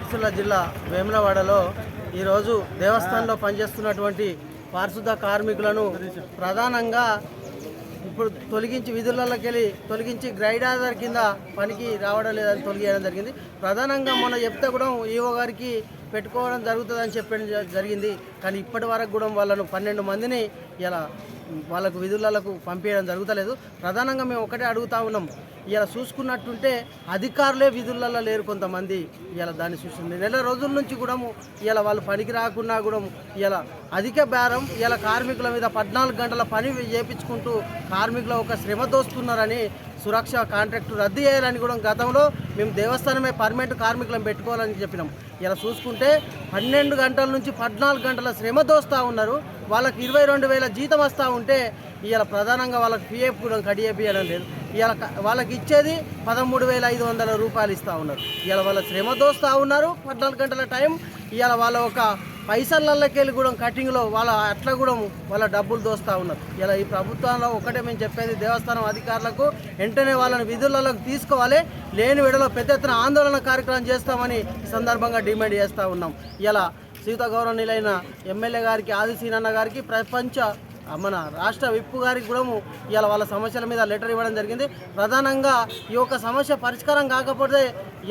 సిరిసిల్ల జిల్లా వేములవాడలో ఈరోజు దేవస్థానంలో పనిచేస్తున్నటువంటి పారిశుద్ధ కార్మికులను ప్రధానంగా ఇప్పుడు తొలగించి విధులలోకి వెళ్ళి తొలగించి గ్రైడ్ కింద పనికి రావడం లేదని తొలగేయడం జరిగింది. ప్రధానంగా మొన్న చెప్తే కూడా ఈవో గారికి పెట్టుకోవడం జరుగుతుందని చెప్పడం జ- జరిగింది. కానీ ఇప్పటి వరకు కూడా వాళ్ళను పన్నెండు మందిని ఇలా వాళ్ళకు విధులకు పంపించడం జరుగుతలేదు. ప్రధానంగా మేము ఒకటే అడుగుతా ఉన్నాం. ఇలా చూసుకున్నట్టుంటే అధికారులే విధులలో లేరు కొంతమంది. ఇలా దాన్ని చూస్తుంది నెల రోజుల నుంచి కూడా ఇలా వాళ్ళు పనికి రాకున్నా కూడా ఇలా అధిక భారం ఇలా కార్మికుల మీద పద్నాలుగు గంటల పని చేపించుకుంటూ కార్మికుల ఒక శ్రమ దోస్తున్నారని సురక్ష కాంట్రాక్టు రద్దు చేయాలని కూడా గతంలో మేము దేవస్థానమే పర్మనెంట్ కార్మికులను పెట్టుకోవాలని చెప్పినాం. ఇలా చూసుకుంటే పన్నెండు గంటల నుంచి పద్నాలుగు గంటల శ్రమ దోస్తూ ఉన్నారు. వాళ్ళకి ఇరవై రెండు వేల జీతం వస్తూ ఉంటే ఇవాళ ప్రధానంగా వాళ్ళకి పిఎఫ్ కూడా కడియపియడం లేదు. ఇవాళ వాళ్ళకి ఇచ్చేది పదమూడు వేల ఐదు వందల రూపాయలు ఇస్తూ ఉన్నారు. ఇవాళ వాళ్ళ శ్రమ దోస్తూ ఉన్నారు పద్నాలుగు గంటల టైం. ఇవాళ వాళ్ళ ఒక పైసలకెళ్ళి కూడా కటింగ్లో వాళ్ళ అట్లా కూడా వాళ్ళ డబ్బులు దోస్తూ ఉన్నారు. ఇలా ఈ ప్రభుత్వంలో ఒకటే మేము చెప్పేది దేవస్థానం అధికారులకు వెంటనే వాళ్ళని విధులలోకి తీసుకోవాలి. లేని విడలో పెద్ద ఎత్తున ఆందోళన కార్యక్రమం చేస్తామని సందర్భంగా డిమాండ్ చేస్తూ ఉన్నాం. ఇలా సీత గౌరవనీయులైన ఎమ్మెల్యే గారికి ఆదిశీనన్న గారికి ప్రపంచ మన రాష్ట్ర విప్పు గారికి కూడా ఇవాళ వాళ్ళ సమస్యల మీద లెటర్ ఇవ్వడం జరిగింది. ప్రధానంగా ఈ యొక్క సమస్య పరిష్కారం కాకపోతే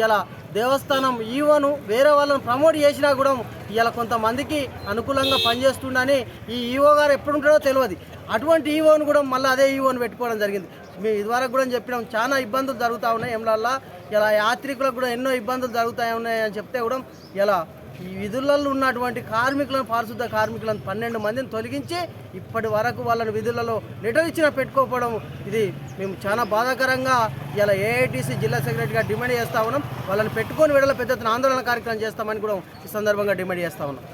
ఇలా దేవస్థానం ఈవోను వేరే వాళ్ళని ప్రమోట్ చేసినా కూడా ఇలా కొంతమందికి అనుకూలంగా పనిచేస్తుండని ఈ ఈవో గారు ఎప్పుడు ఉంటాడో తెలియదు. అటువంటి ఈవోను కూడా మళ్ళీ అదే ఈవోను పెట్టుకోవడం జరిగింది. మేము ఇదివరకు కూడా చెప్పినాం చాలా ఇబ్బందులు జరుగుతూ ఉన్నాయి. ఏమలల్లా ఇలా యాత్రికులకు కూడా ఎన్నో ఇబ్బందులు జరుగుతాయి ఉన్నాయి అని చెప్తే కూడా ఇలా ఈ విధులలో ఉన్నటువంటి కార్మికులను పారిశుద్ధ కార్మికులను పన్నెండు మందిని తొలగించి ఇప్పటి వరకు వాళ్ళని విధులలో లెటర్ ఇచ్చిన పెట్టుకోకపోవడం ఇది మేము చాలా బాధాకరంగా ఇలా ఏఐటీసీ జిల్లా సెక్రటరీగా డిమాండ్ చేస్తా ఉన్నాం. వాళ్ళని పెట్టుకొని విడల పెద్ద ఆందోళన కార్యక్రమం చేస్తామని కూడా ఈ సందర్భంగా డిమాండ్ చేస్తా ఉన్నాం.